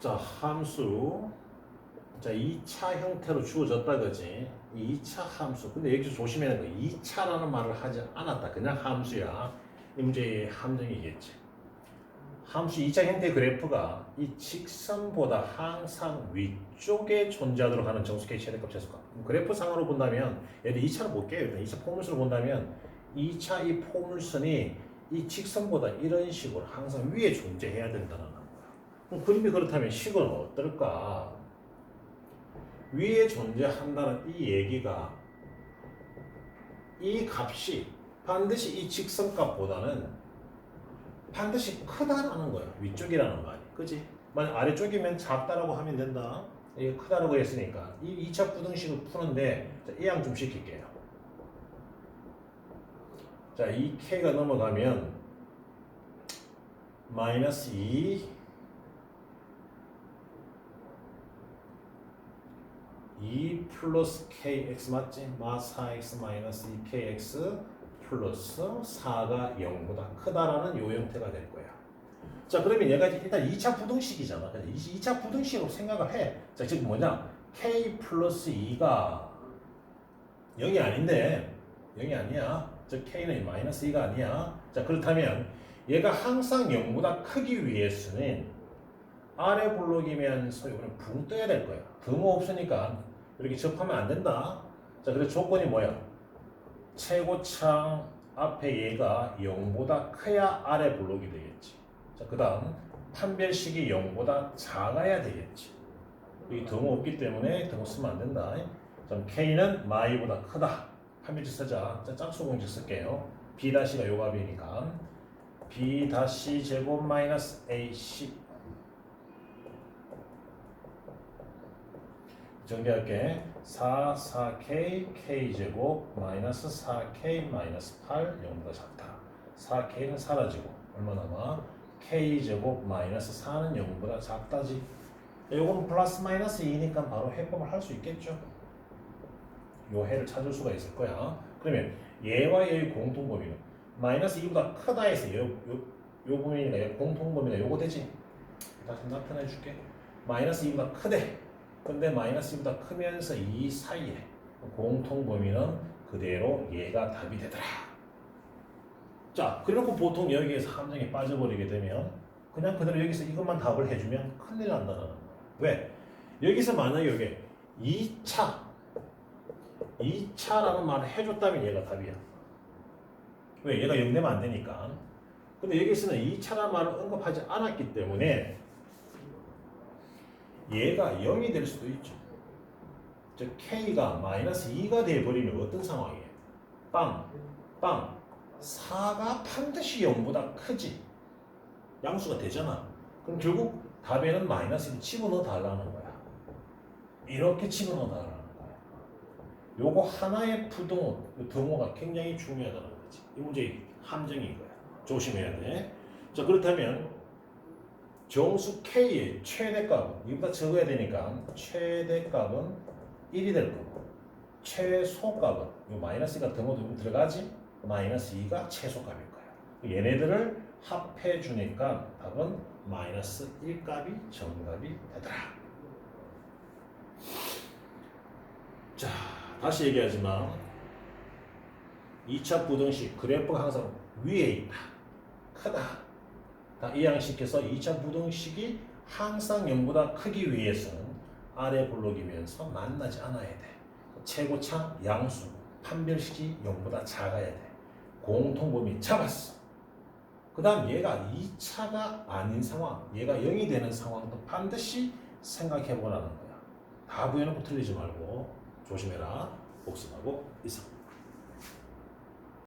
자, 함수. 자, 2차 형태로 주어졌다 그지? 이 2차 함수. 근데 여기서 조심해야 하는 거 2차라는 말을 하지 않았다. 그냥 함수야. 이 문제의 함정이겠지. 함수 2차 형태 그래프가 이 직선보다 항상 위쪽에 존재하도록 하는 정수의 최대값 최소값. 그래프 상으로 본다면 얘들 2차를 볼게요. 일단 2차 포물선을 본다면 2차 이 포물선이 이 직선보다 이런 식으로 항상 위에 존재해야 된다는 거야. 그럼 그림이 그렇다면 식은 어떨까? 위에 존재한다는 이 얘기가 이 값이 반드시 이 직선값보다는 반드시 크다라는 거야. 위쪽이라는 말이. 그지? 만약 아래쪽이면 작다라고 하면 된다. 이게 크다라고 했으니까 이 2차 부등식을 푸는데 이양 좀 시킬게요. 자, 이 k가 넘어가면 마이너스 2 2 플러스 kx 맞지? 마 4x 마이너스 2kx 플러스 4가 0보다 크다라는 요 형태가 될 거야. 자 그러면 얘가 일단 2차 부등식이잖아. 그래서 2차 부등식으로 생각을 해. 자 지금 뭐냐? k 플러스 2가 0이 아닌데 0이 아니야. 저 k는 마이너스 2가 아니야. 자 그렇다면 얘가 항상 0보다 크기 위해서는 아래 블록이면서 이거는 붕 떠야 될 거야. 등호 없으니까 이렇게 접하면 안 된다. 자 그래서 조건이 뭐야? 최고창 앞에 얘가 0보다 커야 아래 블록이 되겠지. 자, 그 다음 판별식이 0보다 작아야 되겠지. 여기 등호 없기 때문에 등호 쓰면 안 된다. 그럼 K는 마이보다 크다. 판별식 쓰자. 자, 짝수 공식 쓸게요. B 다시가 요 값이니까 B 다시 제곱 마이너스 AC 정리할게. 4, 4K, K제곱, 마이너스 4K, 마이너스 8, 0보다 작다. 4K는 사라지고, 얼마 남아? K제곱, 마이너스 4는 0보다 작다지. 요거는 플러스 마이너스 2니까 바로 해법을 할 수 있겠죠? 요 해를 찾을 수가 있을 거야. 그러면 얘와 얘의 공통 범위는 마이너스 2보다 크다 해서 요, 요, 요 범위니까 얘 공통 범위가 요거 되지? 다시 나타내 줄게. 마이너스 2보다 크대. 근데 마이너스 2보다 크면서 이 사이에 공통 범위는 그대로 얘가 답이 되더라. 자, 그래놓고 보통 여기에서 함정에 빠져버리게 되면 그냥 그대로 여기서 이것만 답을 해주면 큰일 난다는 거야. 왜? 여기서 만약에 이게 2차, 2차라는 말을 해줬다면 얘가 답이야. 왜? 얘가 0 되면 안 되니까. 근데 여기서는 2차라는 말을 언급하지 않았기 때문에 얘가 0이 될 수도 있죠. 즉 k가 마이너스 2가 돼버리면 어떤 상황이에요? 빵, 빵, 4가 반드시 0보다 크지. 양수가 되잖아. 그럼 결국 답에는 마이너스를 집어넣어 달라는 거야. 이렇게 집어넣어 달라는 거야. 요거 하나의 부등호, 그 등호가 굉장히 중요하다는 거지. 이 문제의 함정인 거야. 조심해야 돼. 자 그렇다면 정수 K의 최대값은 이보다 적어야 되니까 최대값은 1이 될 거고 최소값은 이 마이너스가 등호도 들어가지 마이너스 2가 최소값일 거야. 얘네들을 합해 주니까 답은 마이너스 1값이 정답이 되더라. 자 다시 얘기하지만 2차 부등식 그래프가 항상 위에 있다. 크다. 다 이양시켜서 2차 부등식이 항상 0보다 크기 위해서는 아래 블록이면서 만나지 않아야 돼. 최고차 양수 판별식이 0보다 작아야 돼. 공통범위 잡았어. 그 다음 얘가 2차가 아닌 상황, 얘가 0이 되는 상황도 반드시 생각해 보라는 거야. 다 부여놓고 틀리지 말고 조심해라. 복습하고 이상.